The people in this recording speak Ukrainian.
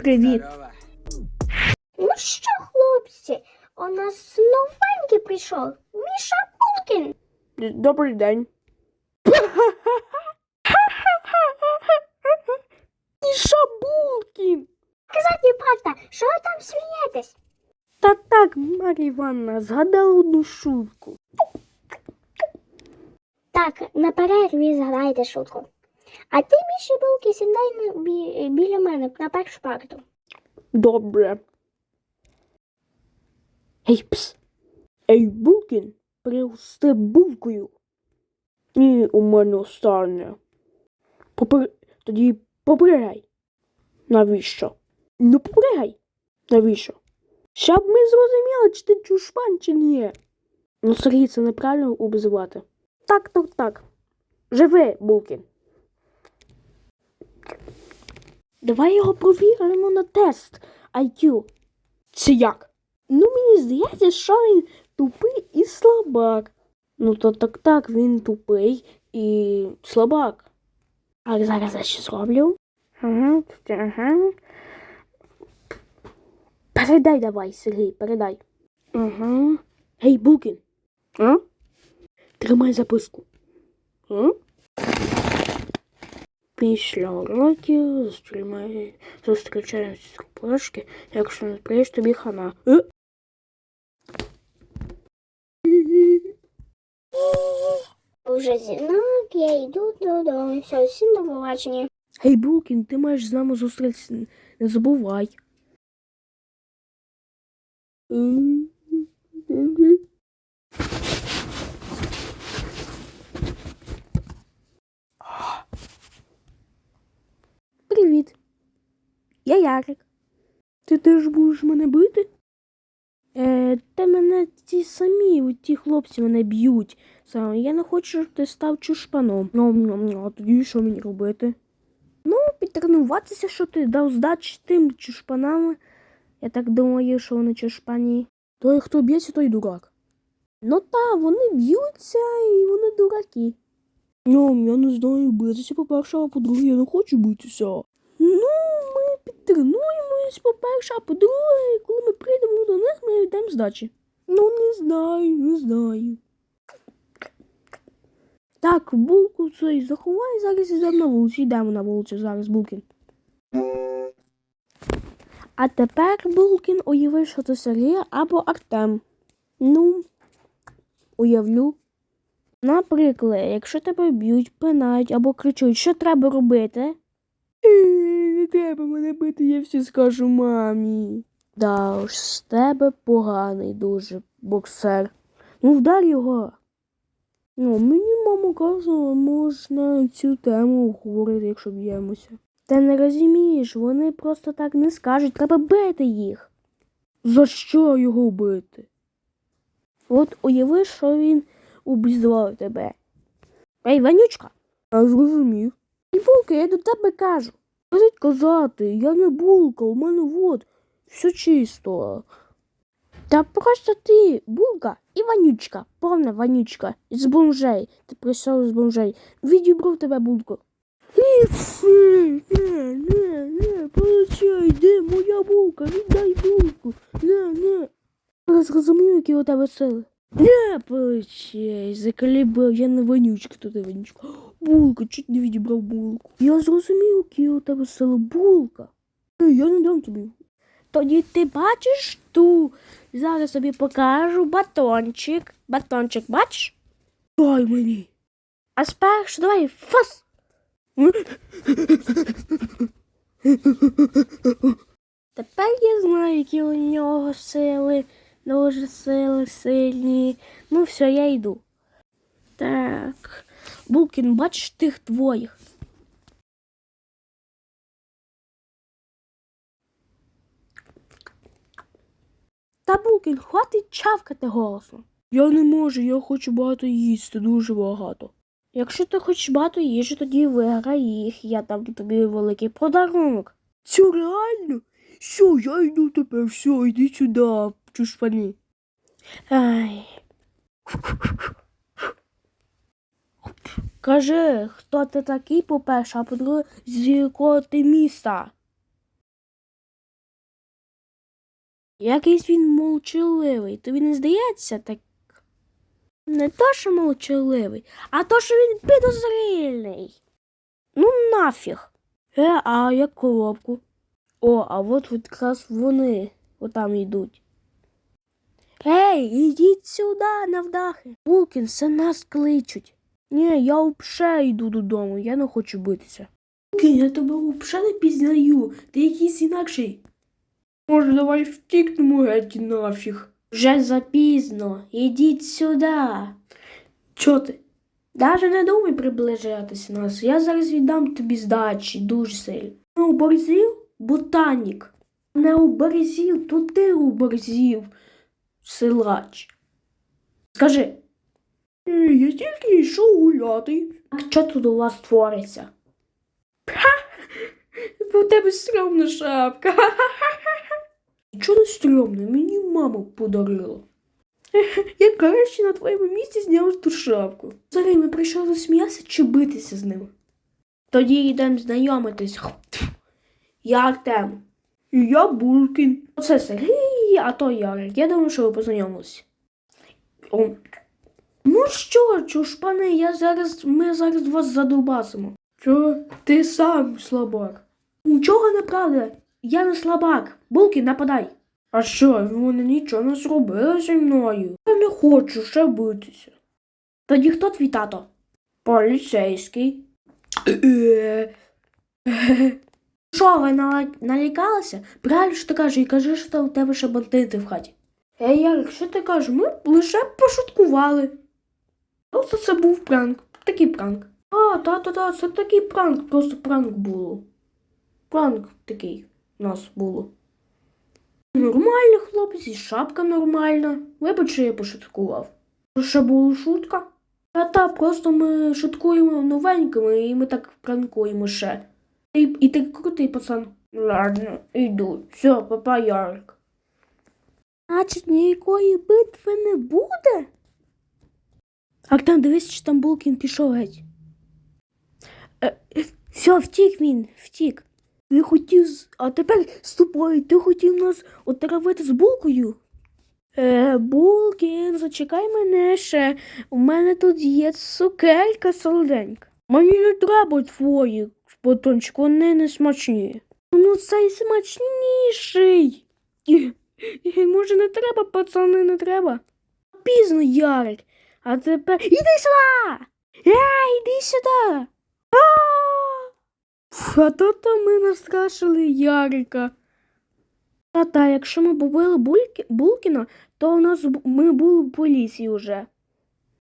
Привіт. Здорово. Ну що, хлопці, у нас новенький прийшов. Міша Булкін. Добрий день. Міша Булкін. Казати правда, що ви там смієтесь? Та так, Марія Івановна, згадала одну шутку. Так, на перерві згадайте шутку. А ти, Міша Булкін, сідай бі, біля мене на першу парту. Добре. Ей, пс. Ей, Булкін, пригости булкою. Ні, у мене останнє. Попри... Тоді попригай. Навіщо? Ну попригай. Навіщо? Щоб ми зрозуміли, чи ти чушпан, чи ні. Ну, Сергій, це неправильно обзивати. Так, так, так. Живи, Булкін. Давай його провіримо на тест IQ. Це як? Ну, мені здається, що він тупий і слабак. Ну, то так так, він тупий і слабак. А зараз я що зроблю? Ага, ага. Передай давай, Сергій, передай. Ага. Гей, Булкін. А? Тримай записку. А? Після уроків зустрімай- зустрічаємося з пошки, якщо не прийш тобі хана. Уже зінок, я йду додому. Все, всім до побачення. Гей, Булкін, ти маєш з нами зустрітися, не забувай. Привіт. Я Ярик. Ти теж будеш мене бити? Е, та мене ті самі, ті хлопці мене б'ють. Саме я не хочу, щоб ти став чушпаном. Ну, а тоді що мені робити? Ну, підтренуватися, що ти дав здачі тим чушпанам. Я так думаю, що вони чушпані. Той, хто б'ється, той дурак. Ну та, вони б'ються і вони дураки. Ну, я не знаю, битися, по-перше, а по-друге, я не хочу битися. Ну, ми підтренуємось, по-перше, а по-друге, коли ми прийдемо до них, ми йдемо здачі. Ну, не знаю, не знаю. Так, булку цей заховай, зараз йдемо на вулицю. Йдемо на вулицю зараз, Булкін. А тепер, Булкін, уяви, що це Сергія або Артем. Ну, уявлю. Наприклад, якщо тебе б'ють, пинають або кричуть, що треба робити? Треба мене бити, я все скажу мамі. Да уж, з тебе поганий дуже боксер. Ну, вдар його. Ну, мені мама казала, можна цю тему говорити, якщо б'ємося. Ти не розумієш, вони просто так не скажуть, треба бити їх. За що його бити? От уяви, що він обізвав тебе. Ей, Ванючка. Я зрозумів. І булка, я до тебе кажу. Досить казати, я не булка, у мене от, все чисто. Та просто ти, булка і вонючка, повна вонючка, з бомжей. Ти прийшов з бомжей. Відібрав тебе булку. Не, не, не, получай, де моя булка, віддай булку, не, не. Я зрозумів, які у тебе сили. Не получай, заколебав, я не вонючка, то ти вонючка. Булка, чуть не відібрав булку. Я зрозумів, які у тебе сили булка. Я не дам тобі. Тоді ти бачиш ту. Зараз тобі покажу батончик. Батончик, бачиш? Дай мені. А спершу давай фас. Тепер я знаю, які у нього сили. Дуже сили сильні. Ну, все, я йду. Так. Булкін, бачиш тих твоїх. Та Булкін, хватить чавкати голосно. Я не можу, я хочу багато їсти, дуже багато. Якщо ти хочеш багато їжі, тоді виграй їх, я дам тобі великий подарунок. Це реально? Що, я йду тепер, все, йди сюди, чушпані. Ай. Кажи, хто ти такий, по-перше, а по-друге, з якого ти міста? Якийсь він молчаливий. Тобі не здається так? Не то, що молчаливий, а то, що він підозрільний. Ну нафіг. Е, а як коробку? О, а от якраз вони отам йдуть. Ей, ідіть сюди, навдахи. Булкін, це нас кличуть. Ні, я взагалі йду додому, я не хочу битися. Булкін, я тебе взагалі не пізнаю. Ти якийсь інакший. Може, давай втікнемо геть нафіг. Вже запізно. Ідіть сюди. Чо ти? Даже не думай приближатися нас. Я зараз віддам тобі здачі дуже сильно. Не оборзів? Ботанік. Не оборзів, то ти оборзів, силач. Скажи. «Е, Я тільки йшов гуляти. А що тут у вас твориться? Бо у тебе стрьомна шапка. Нічого не стрьомне, мені мама подарила. Я краще на твоєму місці зняв ту шапку. Взагалі, ми прийшли засміятися чи битися з ним? Тоді йдемо знайомитись. Я Артем. І я Булкін. Оце Сергій, а то Ярик. Я думаю, що ви познайомилися. Ну що, чушпани, я зараз, ми зараз вас задубасимо. Що? Ти сам слабак. Нічого не правда. Я не слабак. Булкін, нападай. А що, вони нічого не зробили зі мною. Я не хочу ще битися. Тоді хто твій тато? Поліцейський. Що, ви налякалися? Правильно, що ти кажеш, і кажи, що там у тебе ще бандити в хаті. Ей, Ярик, що ти кажеш? Ми лише пошуткували. Просто це був пранк. Такий пранк. А, та-та-та, це такий пранк, просто пранк було. Пранк такий у нас було. Нормальний хлопець, і шапка нормальна. Вибач, що я пошуткував. Ще була шутка. Та та, просто ми шуткуємо новенькими і ми так пранкуємо ще. І, і ти крутий пацан. Ладно, йду. Все, папа Ярик. Значить, ніякої битви не буде? Артем, дивись, чи там Булкін пішов геть. Е, все, втік він, втік. Ти хотів, а тепер з тобою, ти хотів нас отравити з булкою? Е, Булкін, зачекай мене ще. У мене тут є цукерка солоденька. Мені не треба твої батончик, вони не смачні. Ну, цей смачніший. Може, не треба, пацани, не треба. Пізно, Ярик. А тепер. Іди сюди! Е, іди сюди! А! То ми настрашили Ярика. Та та, якщо ми побили Булкіна, то у нас ми були в поліції вже.